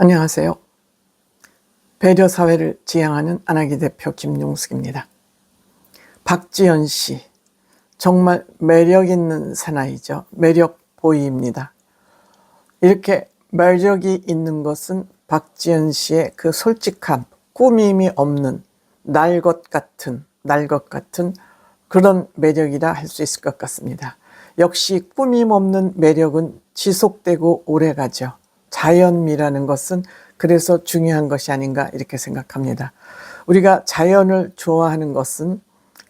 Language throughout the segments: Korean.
안녕하세요. 배려 사회를 지향하는 안하기 대표 김용숙입니다. 박지연 씨, 정말 매력 있는 사나이죠. 매력 보이입니다. 이렇게 매력이 있는 것은 박지연 씨의 그 솔직함, 꾸밈이 없는 날 것 같은, 날 것 같은 그런 매력이라 할 수 있을 것 같습니다. 역시 꾸밈 없는 매력은 지속되고 오래 가죠. 자연미라는 것은 그래서 중요한 것이 아닌가 이렇게 생각합니다. 우리가 자연을 좋아하는 것은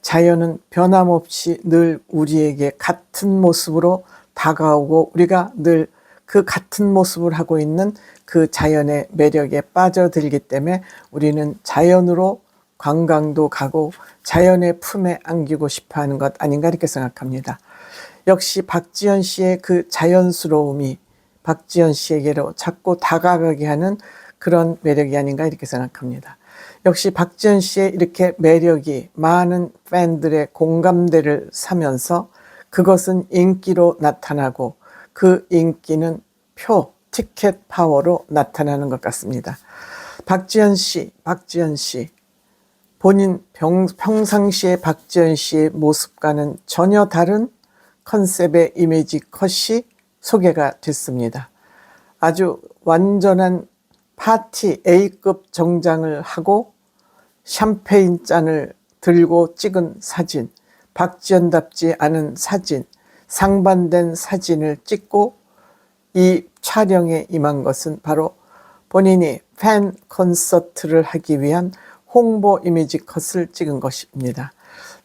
자연은 변함없이 늘 우리에게 같은 모습으로 다가오고 우리가 늘 그 같은 모습을 하고 있는 그 자연의 매력에 빠져들기 때문에 우리는 자연으로 관광도 가고 자연의 품에 안기고 싶어 하는 것 아닌가 이렇게 생각합니다. 역시 박지연 씨의 그 자연스러움이 박지연 씨에게로 자꾸 다가가게 하는 그런 매력이 아닌가 이렇게 생각합니다. 역시 박지연 씨의 이렇게 매력이 많은 팬들의 공감대를 사면서 그것은 인기로 나타나고 그 인기는 표, 티켓 파워로 나타나는 것 같습니다. 박지연 씨, 박지연 씨. 본인 평, 평상시의 박지연 씨의 모습과는 전혀 다른 컨셉의 이미지 컷이 소개가 됐습니다. 아주 완전한 파티 A급 정장을 하고 샴페인 잔을 들고 찍은 사진, 박지연답지 않은 사진, 상반된 사진을 찍고 이 촬영에 임한 것은 바로 본인이 팬 콘서트를 하기 위한 홍보 이미지 컷을 찍은 것입니다.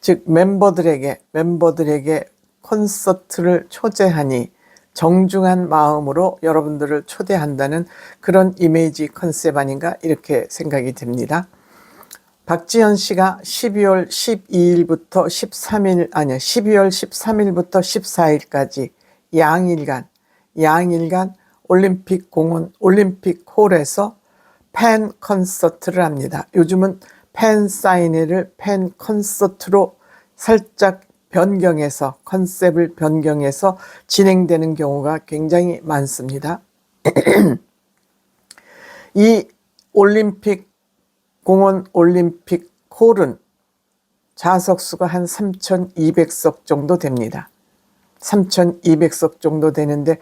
즉 멤버들에게 멤버들에게 콘서트를 초대하니 정중한 마음으로 여러분들을 초대한다는 그런 이미지 컨셉 아닌가 이렇게 생각이 됩니다. 박지현 씨가 12월 12일부터 13일 아니요 12월 13일부터 14일까지 양일간 양일간 올림픽 공원 올림픽 홀에서 팬 콘서트를 합니다. 요즘은 팬 사인회를 팬 콘서트로 살짝 변경해서 컨셉을 변경해서 진행되는 경우가 굉장히 많습니다. 이 올림픽 공원 올림픽 홀은 좌석 수가 한 3,200석 정도 됩니다. 3,200석 정도 되는데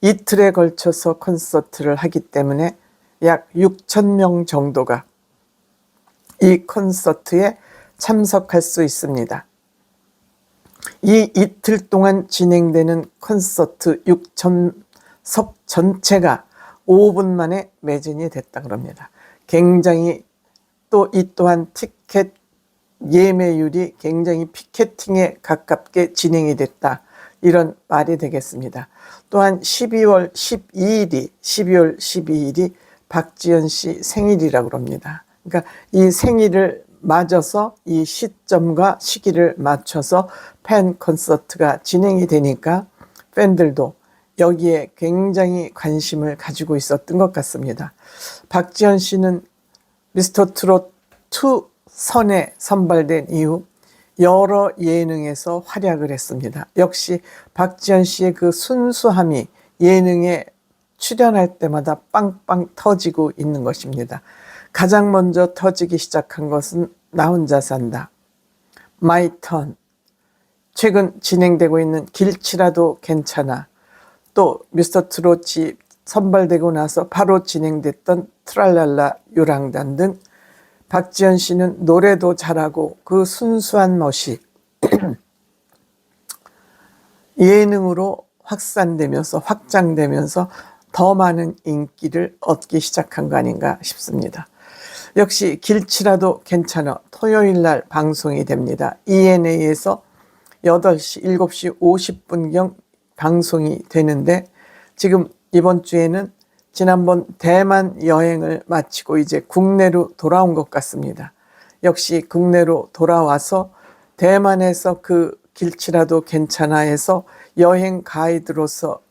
이틀에 걸쳐서 콘서트를 하기 때문에 약 6,000명 정도가 이 콘서트에 참석할 수 있습니다. 이 이틀 동안 진행되는 콘서트 6천석 전체가 5분 만에 매진이 됐다 그럽니다. 굉장히 또 이 또한 티켓 예매율이 굉장히 피켓팅에 가깝게 진행이 됐다. 이런 말이 되겠습니다. 또한 12월 12일이 12월 12일이 박지연 씨 생일이라고 그럽니다. 그러니까 이 생일을 맞아서 이 시점과 시기를 맞춰서 팬 콘서트가 진행이 되니까 팬들도 여기에 굉장히 관심을 가지고 있었던 것 같습니다. 박지현 씨는 미스터 트롯 2 선에 선발된 이후 여러 예능에서 활약을 했습니다. 역시 박지현 씨의 그 순수함이 예능에 출연할 때마다 빵빵 터지고 있는 것입니다. 가장 먼저 터지기 시작한 것은 나 혼자 산다. 마이 턴. 최근 진행되고 있는 길치라도 괜찮아. 또 미스터 트롯이 선발되고 나서 바로 진행됐던 트랄랄라 요랑단 등 박지현 씨는 노래도 잘하고 그 순수한 멋이 예능으로 확산되면서 확장되면서 더 많은 인기를 얻기 시작한 거 아닌가 싶습니다. 역시 길치라도 괜찮아 토요일 날 방송이 됩니다. ENA에서 8시, 7시 50분경 방송이 되는데 지금 이번 주에는 지난번 대만 여행을 마치고 이제 국내로 돌아온 것 같습니다. 역시 국내로 돌아와서 대만에서 그 길치라도 괜찮아 해서 여행 가이드로서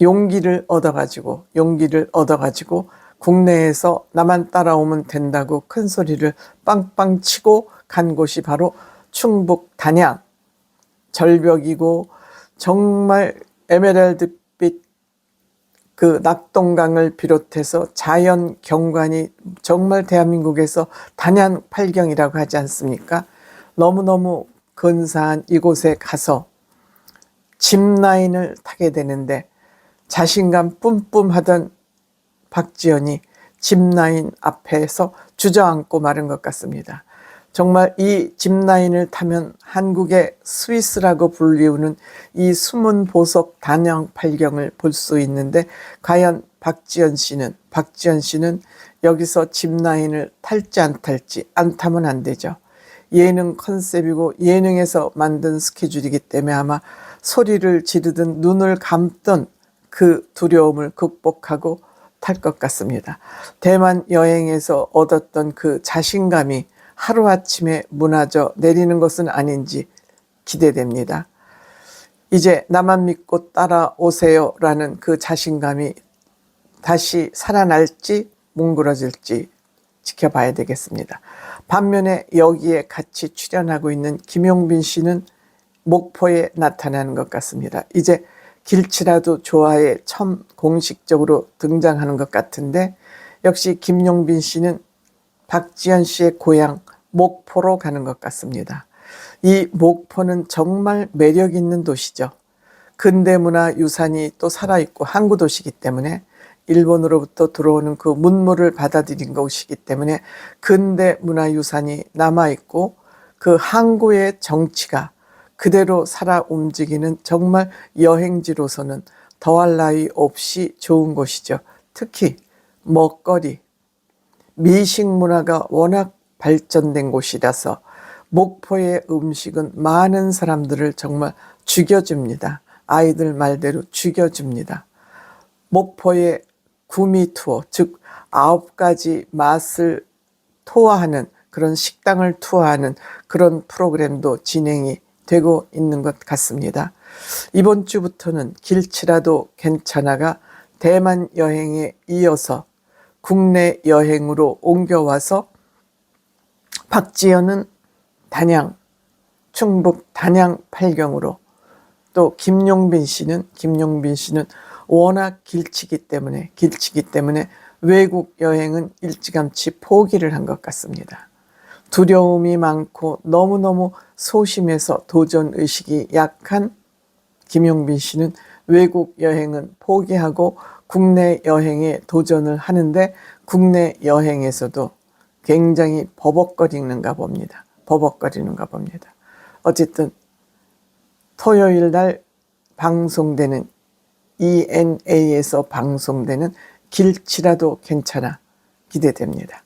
용기를 얻어가지고 용기를 얻어가지고 국내에서 나만 따라오면 된다고 큰 소리를 빵빵 치고 간 곳이 바로 충북 단양 절벽이고 정말 에메랄드빛 그 낙동강을 비롯해서 자연 경관이 정말 대한민국에서 단양 팔경이라고 하지 않습니까? 너무너무 근사한 이곳에 가서 짚라인을 타게 되는데 자신감 뿜뿜하던 박지연이 짚라인 앞에서 주저앉고 마른 것 같습니다. 정말 이 짚라인을 타면 한국의 스위스라고 불리우는 이 숨은 보석 단양 팔경을 볼 수 있는데 과연 박지연 씨는 박지연 씨는 여기서 짚라인을 탈지 안 탈지 안 타면 안 되죠. 예능 컨셉이고 예능에서 만든 스케줄이기 때문에 아마 소리를 지르든 눈을 감던 그 두려움을 극복하고 탈 것 같습니다. 대만 여행에서 얻었던 그 자신감이 하루아침에 무너져 내리는 것은 아닌지 기대됩니다. 이제 나만 믿고 따라오세요 라는 그 자신감이 다시 살아날지 뭉그러질지 지켜봐야 되겠습니다. 반면에 여기에 같이 출연하고 있는 김용빈 씨는 목포에 나타나는 것 같습니다. 이제 길치라도 좋아에 처음 공식적으로 등장하는 것 같은데 역시 김용빈 씨는 박지현 씨의 고향 목포로 가는 것 같습니다. 이 목포는 정말 매력 있는 도시죠. 근대 문화 유산이 또 살아있고 항구 도시이기 때문에 일본으로부터 들어오는 그 문물을 받아들인 것이기 때문에 근대 문화 유산이 남아있고 그 항구의 정치가 그대로 살아 움직이는 정말 여행지로서는 더할 나위 없이 좋은 곳이죠. 특히 먹거리, 미식 문화가 워낙 발전된 곳이라서 목포의 음식은 많은 사람들을 정말 죽여줍니다. 아이들 말대로 죽여줍니다. 목포의 구미 투어, 즉 아홉 가지 맛을 투어하는 그런 식당을 투어하는 그런 프로그램도 진행이 되고 있는 것 같습니다. 이번 주부터는 길치라도 괜찮아가 대만 여행에 이어서 국내 여행으로 옮겨와서 박지연은 단양, 충북 단양 팔경으로 또 김용빈 씨는 김용빈 씨는 워낙 길치기 때문에 길치기 때문에 외국 여행은 일찌감치 포기를 한 것 같습니다. 두려움이 많고 너무너무 소심해서 도전 의식이 약한 김용빈 씨는 외국 여행은 포기하고 국내 여행에 도전을 하는데 국내 여행에서도 굉장히 버벅거리는가 봅니다. 버벅거리는가 봅니다. 어쨌든 토요일 날 방송되는 ENA에서 방송되는 길치라도 괜찮아 기대됩니다.